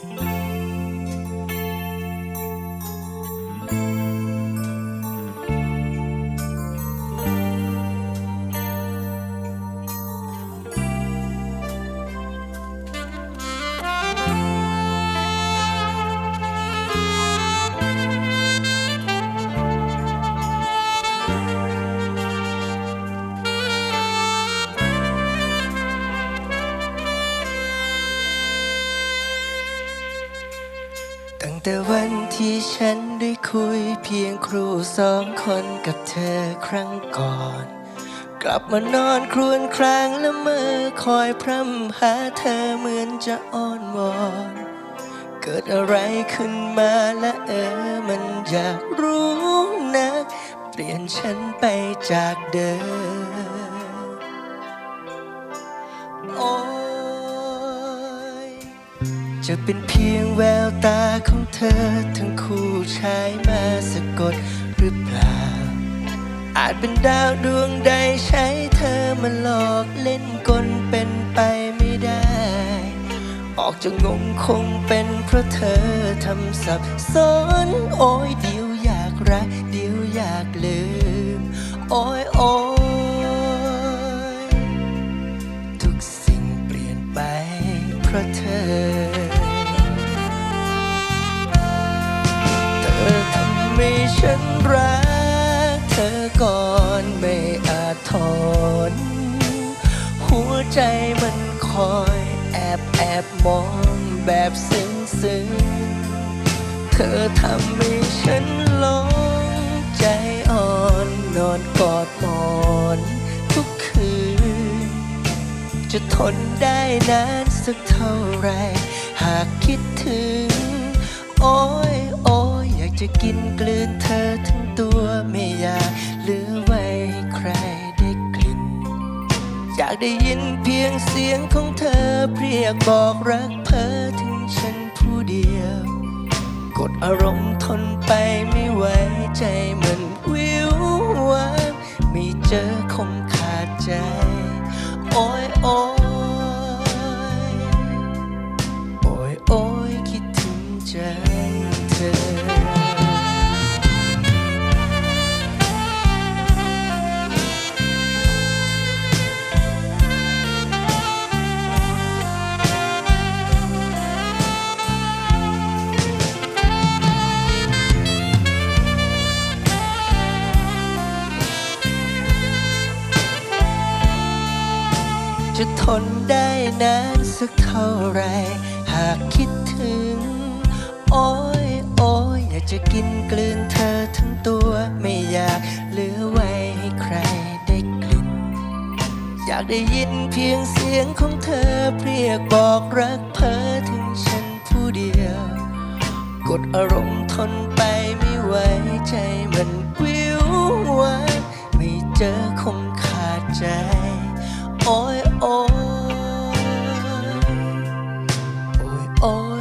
ตั้ แต่วันที่ฉันได้คุยเพียงครูสองคนกับเธอครั้งก่อน กลับมานอนครวญครางและเมื่อคอยพร่ำหาเธอเหมือนจะอ้อนวอน เกิดอะไรขึ้นมาและเออมันอยากรู้นักเปลี่ยนฉันไปจากเดิมโอ จะเป็นเพียงแววตาของเธอ ทั้งคู่ชายมาสะกดหรือเปล่า อาจเป็นดาวดวงใดใช้เธอมาหลอกเล่นกลเป็นไปไม่ได้ ออกจะงงคงเป็นเพราะเธอทำสับสนโอ้ยเดียวอยากรัก เดียวอยากลืม โอ้ยโอ้ อนหัวใจมันคอยแอบแอบมองแบบซึ้งซึ้งเธอทำให้ฉันหลงใจอ่อนนอนกอดหมอนทุกคืน จะทนได้นานสักเท่าไร หากคิดถึง โอ้ยโอ้ยอยากจะกินกลืนเธอทั้งตัว ได้ยินเพียงเสียงของเธอเรียกบอกรักเธอถึงฉันผู้เดียว กดอารมณ์ทนไปไม่ไหวใจ จะทนได้นานสักเท่าไร หากคิดถึง โอ้ยโอ้ยอยากจะกินกลืนเธอทั้งตัว ไม่อยากเหลือไว้ให้ใครได้กลิ่น อยากได้ยินเพียงเสียงของเธอเรียกบอกรักเพ้อถึงฉันผู้เดียว กดอารมณ์ทนไปไม่ไหวใจ Oh.